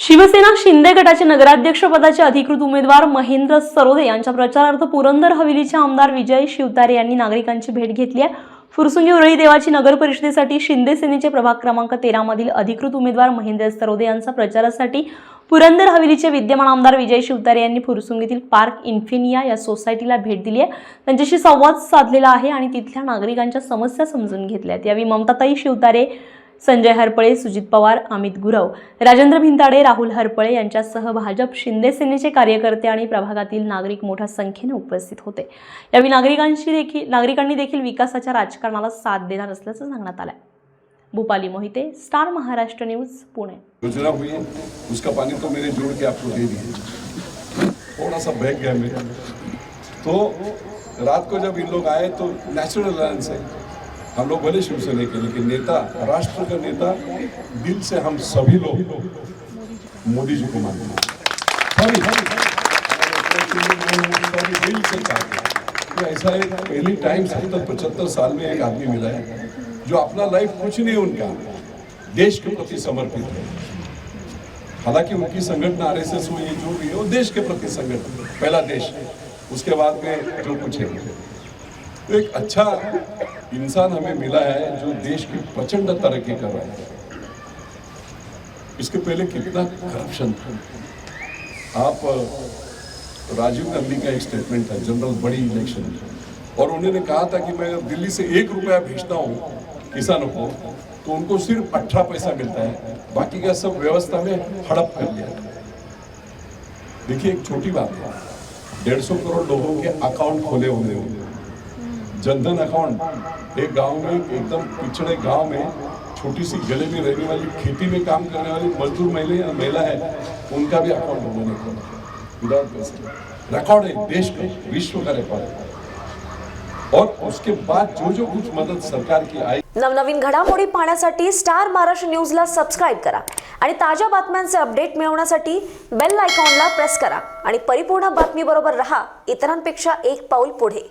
शिवसेना शिंदे गटाचे नगराध्यक्ष पदाचे अधिकृत उमेदवार महेंद्र सरोदे यांच्या प्रचारार्थ पुरंदर हवेलीचे आमदार विजय शिवतारे यांनी नागरिकांची भेट घेतली आहे. फुरसुंगी उरळी देवाची नगर परिषदेसाठी शिंदे सेनेचे प्रभाग क्रमांक तेरा मधील अधिकृत उमेदवार महेंद्र सरोदे यांचा प्रचारासाठी पुरंदर हवेलीचे विद्यमान आमदार विजय शिवतारे यांनी फुरसुंगीतील पार्क इन्फिनिया या सोसायटीला भेट दिली आहे. त्यांच्याशी संवाद साधलेला आहे आणि तिथल्या नागरिकांच्या समस्या समजून घेतल्या आहेत. यावेळी ममताताई शिवतारे संजय हरपळे सुजित पवार अमित गुरव राजेंद्र भिंताडे राहुल हरपळे यांच्यासह भाजप शिंदे सेनेचे कार्यकर्ते आणि प्रभागातील नागरिक मोठ्या संख्येने उपस्थित होते. यावेळी नागरिकांशी देखील नागरिकांनी देखील विकासाच्या राजकारणाला साथ देणार असल्याचं सांगण्यात आलंय. Bhupali Mohite star Maharashtra news Pune. योजना हुई है उसका पानी तो मैंने जोड़ के आपको दे दिया थोड़ा सा बह गया मेरा। तो रात को जब इन लोग आए तो नेचुरल अलायंस है। हम लोग भले शिवसेना के लेकिन नेता, राष्ट्र का नेता, दिल से हम सभी लोग मोदी जी को मानते हैं। तो ऐसा एक पहली टाइम सत्तर पचहत्तर साल में एक आदमी मिला है, जो अपना लाइफ कुछ नहीं उनका, देश के प्रति समर्पित है। हालाँकि उनकी संगठन आर एस एस हो ये जो भी है, वो देश के प्रति संगठन, पहला देश, उसके बाद में जो कुछ है। तो एक अच्छा इंसान हमें मिला है जो देश की प्रचंड तरक्की कर रहा है। इसके पहले कितना करप्शन था। आप राजीव गांधी का एक स्टेटमेंट था, जनरल, बड़ी इलेक्शन और उन्होंने कहा था कि मैं दिल्ली से एक रुपया भेजता हूँ किसानों को तो उनको सिर्फ़ अठारह पैसा मिलता है। बाकी का सब व्यवस्था में हड़प कर लिया। देखिए, एक छोटी बात है। डेढ़ सौ करोड़ लोगों के अकाउंट खोले हुए होंगे। जनधन अकाउंट एक गांव में एकदम पिछड़े गांव में छोटी सी गले में रहने वाली खेती में काम करने वाली मजदूर महिला महिला है उनका भी अकाउंट उन्होंने खोला। विदाउट पैसे रिकॉर्ड है देश का विश्व का रिकॉर्ड है। और उसके बाद जो जो कुछ मदद सरकार की आई। नवनवीन घडामोडी पाहण्यासाठी स्टार महाराष्ट्र न्यूजला सबस्क्राईब करा आणि ताज्या बातम्यांचे अपडेट मिळवण्यासाठी बेल आयकॉनला प्रेस करा. आणि परिपूर्ण बातमीबरोबर रहा इतरांपेक्षा एक पाऊल पुढे.